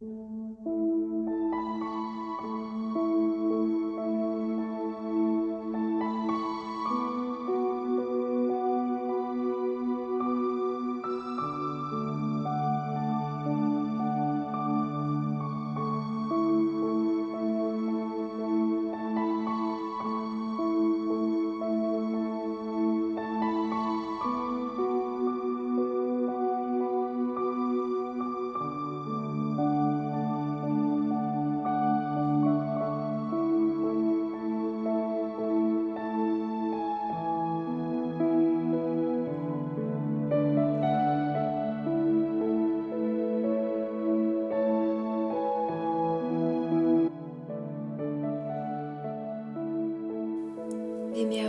В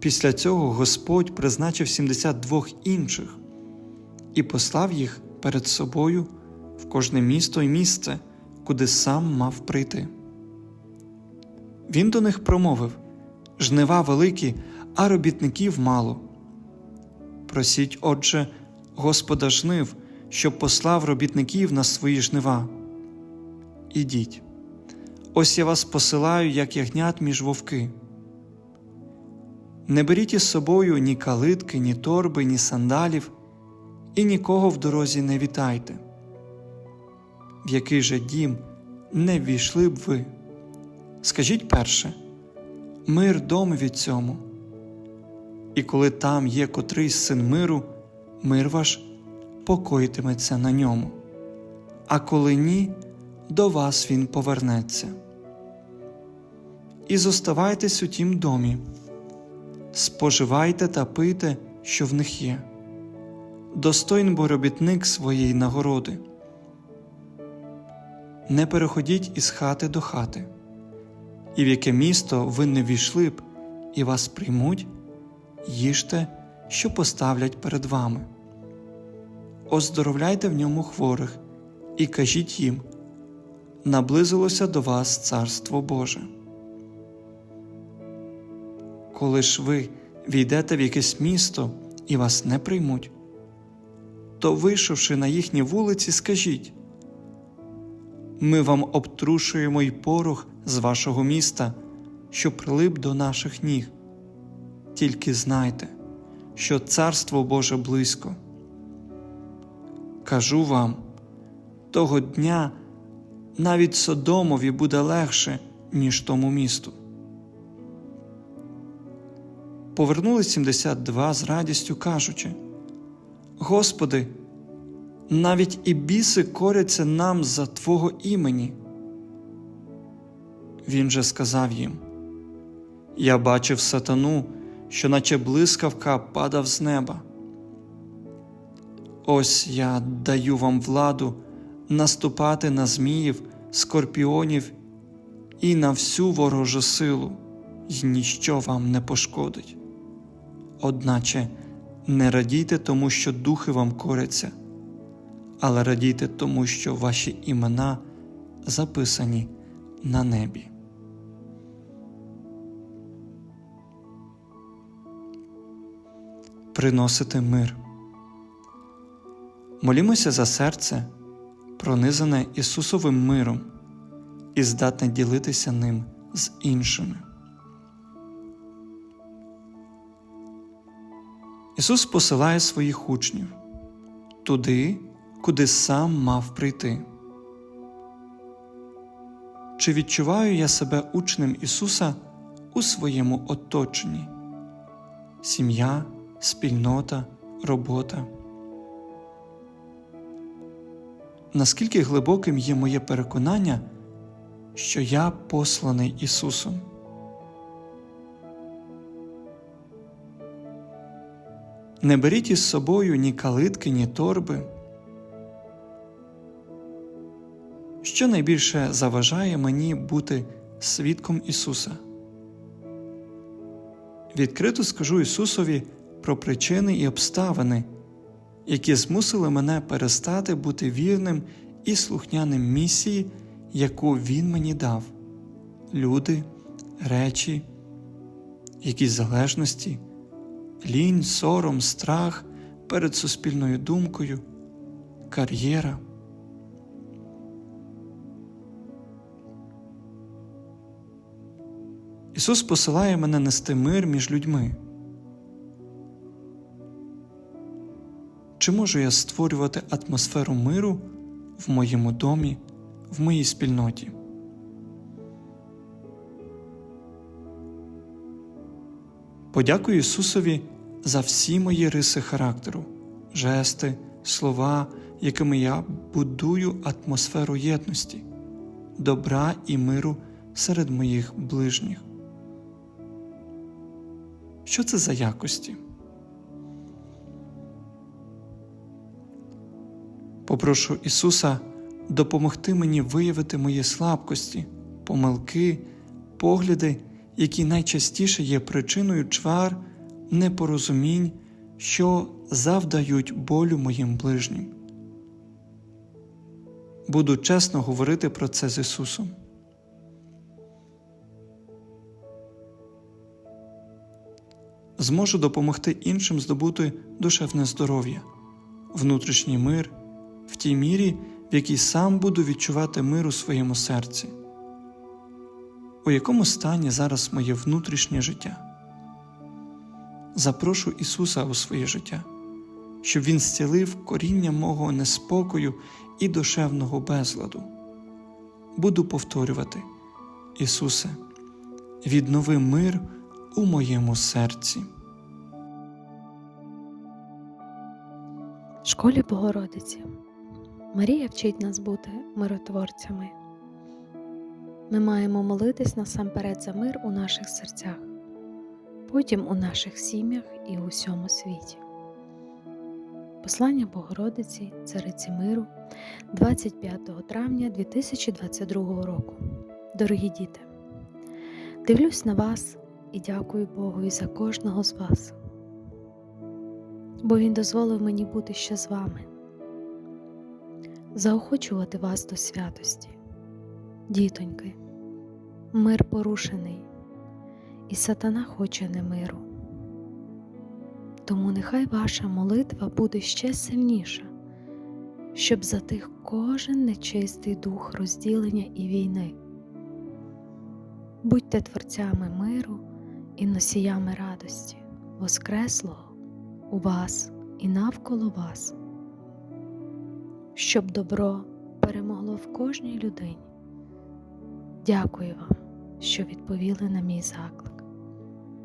Після цього Господь призначив 72 інших і послав їх перед собою в кожне місто і місце, куди сам мав прийти. Він до них промовив Жнива великі, а робітників мало. Просіть, отже, Господа жнив, щоб послав робітників на свої жнива. Ідіть. Ось я вас посилаю, як ягнят між вовки. Не беріть із собою ні калитки, ні торби, ні сандалів, і нікого в дорозі не вітайте. В який же дім не ввійшли б ви? Скажіть перше мир домові цьому. І коли там є котрийсь син миру, мир ваш покоїтиметься на ньому, а коли ні, до вас він повернеться. І зоставайтесь у тім домі споживайте та пийте, що в них є. Достойн бо робітник своєї нагороди. Не переходіть із хати до хати, і в яке місто ви не війшли б і вас приймуть, їжте, що поставлять перед вами. Оздоровляйте в ньому хворих і кажіть їм наблизилося до вас Царство Боже коли ж ви війдете в якесь місто і вас не приймуть, то, вийшовши на їхні вулиці, скажіть ми вам обтрушуємо й порох з вашого міста, що прилип до наших ніг. Тільки знайте, що Царство Боже близько. Кажу вам, того дня навіть Содомові буде легше, ніж тому місту. Повернулись 72 з радістю, кажучи: Господи, навіть і біси коряться нам за Твого імені. Він же сказав їм: Я бачив сатану, що, наче блискавка, падав з неба. Ось я даю вам владу наступати на зміїв, скорпіонів і на всю ворожу силу, й ніщо вам не пошкодить. Одначе не радійте тому, що духи вам коряться, але радійте тому, що ваші імена записані на небі. Приносити мир. Молімося за серце, пронизане Ісусовим миром і здатне ділитися ним з іншими. Ісус посилає своїх учнів туди, куди сам мав прийти. Чи відчуваю я себе учнем Ісуса у своєму оточенні сім'я, спільнота, робота. Наскільки глибоким є моє переконання, що я посланий Ісусом. Не беріть із собою ні калитки, ні торби. Що найбільше заважає мені бути свідком Ісуса? Відкрито скажу Ісусові про причини і обставини, які змусили мене перестати бути вірним і слухняним місії, яку Він мені дав люди, речі, якісь залежності, лінь, сором, страх перед суспільною думкою, кар'єра. Ісус посилає мене нести мир між людьми. Чи можу я створювати атмосферу миру в моєму домі, в моїй спільноті? Подякую Ісусові за всі мої риси характеру, жести, слова, якими я будую атмосферу єдності, добра і миру серед моїх ближніх. Що це за якості? Попрошу Ісуса допомогти мені виявити мої слабкості, помилки, погляди, які найчастіше є причиною чвар, непорозумінь, що завдають болю моїм ближнім. Буду чесно говорити про це з Ісусом. Зможу допомогти іншим здобути душевне здоров'я, внутрішній мир в тій мірі, в якій сам буду відчувати мир у своєму серці. У якому стані зараз моє внутрішнє життя? Запрошу Ісуса у своє життя, щоб Він зцілив коріння мого неспокою і душевного безладу. Буду повторювати, Ісусе, віднови мир у моєму серці. В школі Богородиці Марія вчить нас бути миротворцями. Ми маємо молитись насамперед за мир у наших серцях, потім у наших сім'ях і у всьому світі. Послання Богородиці, Цариці Миру 25 травня 2022 року. Дорогі діти, дивлюсь на вас і дякую Богу за кожного з вас, бо Він дозволив мені бути ще з вами, заохочувати вас до святості, дітоньки, мир порушений, і сатана хоче не миру. Тому нехай ваша молитва буде ще сильніша, щоб затих кожен нечистий дух розділення і війни. Будьте творцями миру і носіями радості, Воскреслого у вас і навколо вас, щоб добро перемогло в кожній людині. Дякую вам, що відповіли на мій заклик.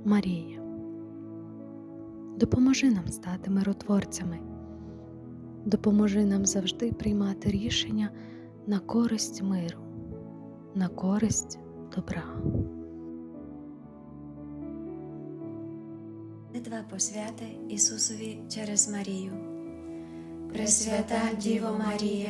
Марія. Допоможи нам стати миротворцями, допоможи нам завжди приймати рішення на користь миру, на користь добра. Молитва посвяти Ісусові через Марію. Пресвята Діво Марія,